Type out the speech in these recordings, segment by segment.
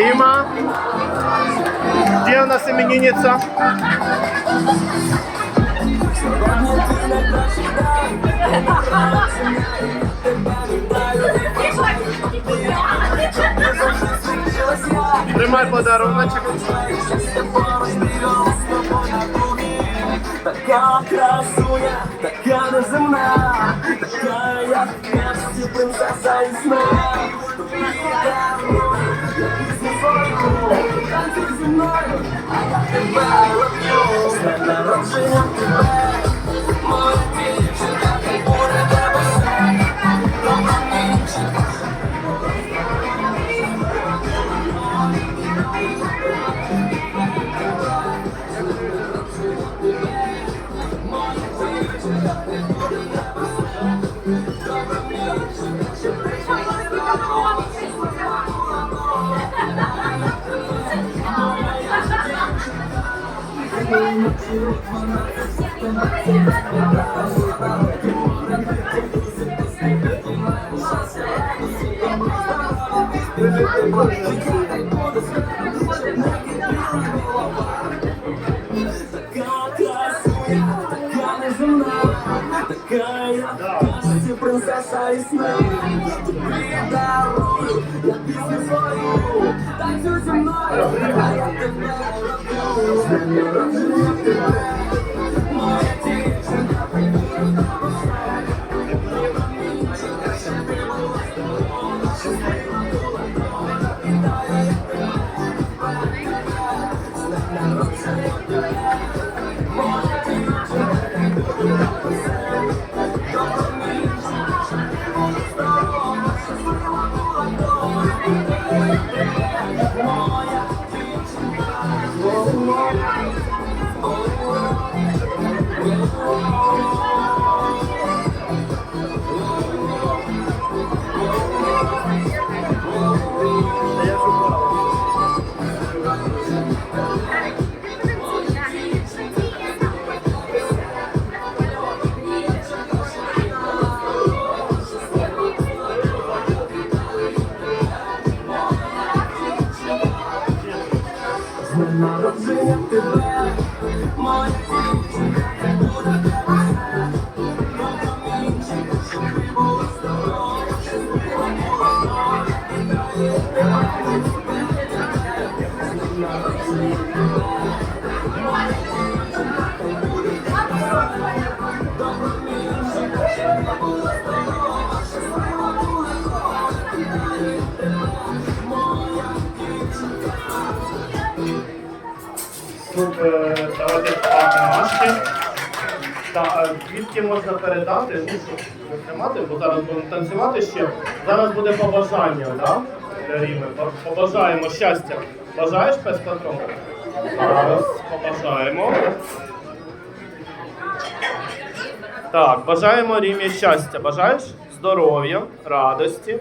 Рима. Где у нас именинница? Тримай подаруночок. Така красуня, така неземна, така як в казці принцеса і сна. Танцюй зі мною, а я тебе люблю. З днем народження тебе, Така красуня, народження тебе, моя дівчинка, хай буде тебе все. Добра щоб ти була здорова, щаслива була доля, вітаю тебе. Народження тебе, моя Супер, давайте ставимо маски. Та звідки можна передати? Ну, щоб тримати, бо зараз будемо танцювати ще. Зараз буде побажання, да? Ріми. Побажаємо щастя. Бажаєш пес патрон? Зараз побажаємо. Так, бажаємо Рімі щастя. Бажаєш здоров'я, радості,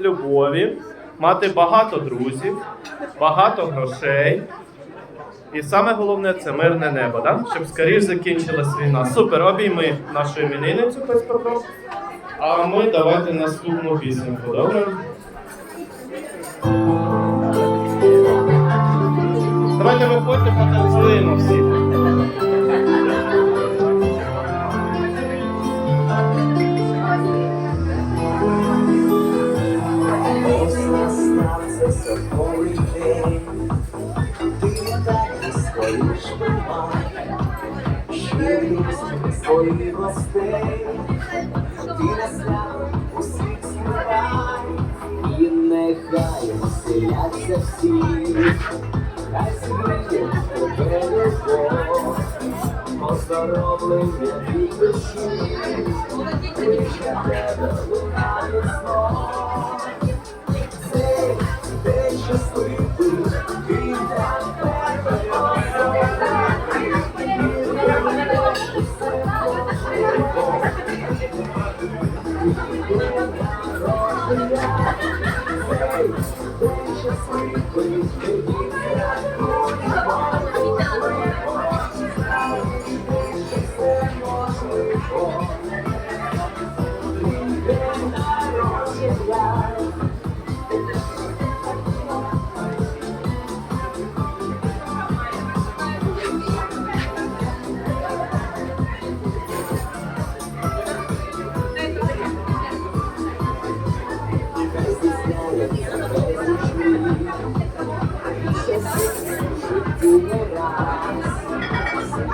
любові, мати багато друзів, багато грошей. І саме головне це мирне небо, да? щоб скоріш закінчилась війна. Супер, обійми нашу іменинницю без проблем. А ми давайте наступну пісеньку, добре? Давайте виходьте, потанцюємо всі. Своїх гостей, ти на свято усіх смирай, і нехай веселяться всі, хай зігріє тебе любов, оздоровлення від душі, лише тебе лунає знов.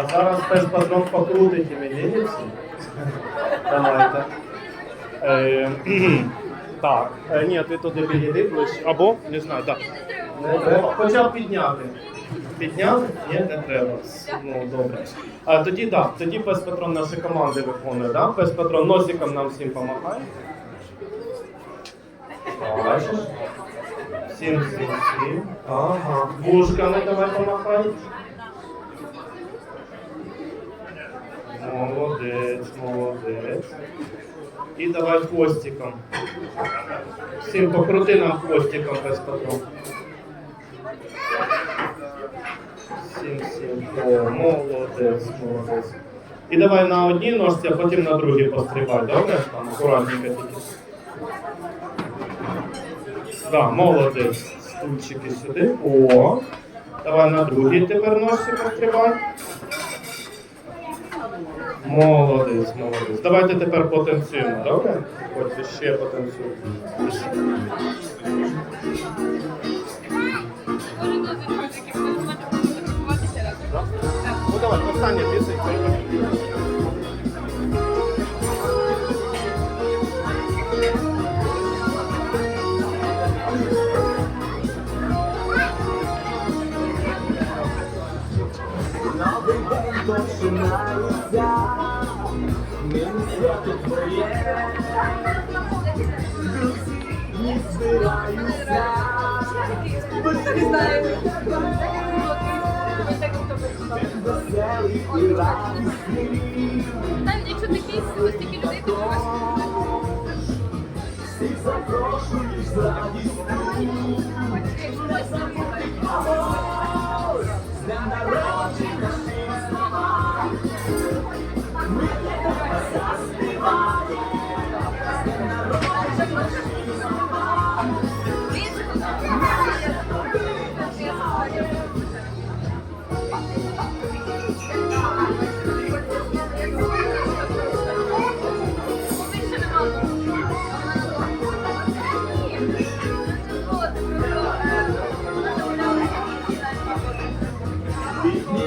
а зараз пес патрон покрутить іменинниці. Давайте. Е, так, е, ні, ти туди підійди ближче. Або, не знаю, так. Не треба. Хоча б підняти. Підняти? Ні, не треба. Ну, добре. А тоді так, тоді пес патрон наші команди виконує, так? Пес патрон носиком нам всім допомагає. Бачиш? Всім, всім, всім. Ага. Вушками давай помахай. Молодець, молодець. І давай хвостиком. Всім покрути нам хвостиком без патрон. Всім, всім. О, молодець, молодець. І давай на одній ножці, а потім на другій пострибай, добре? Там акуратненько тільки. Да, молодець. Стульчики сюди. О. Давай на другій тепер ножці пострибай. Молодець, молодець. Давайте тепер потанцюємо, добре? Хоч ще потанцюємо. Ну давай, остання пісенька. Починається, нині свято твоє, не збираються, веселий і радісний, Навіть якщо такий ось такі людей, то всіх запрошуєш з радістю,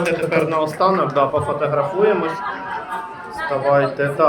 Давайте тепер наостанок да, пофотографуємось. Давайте так.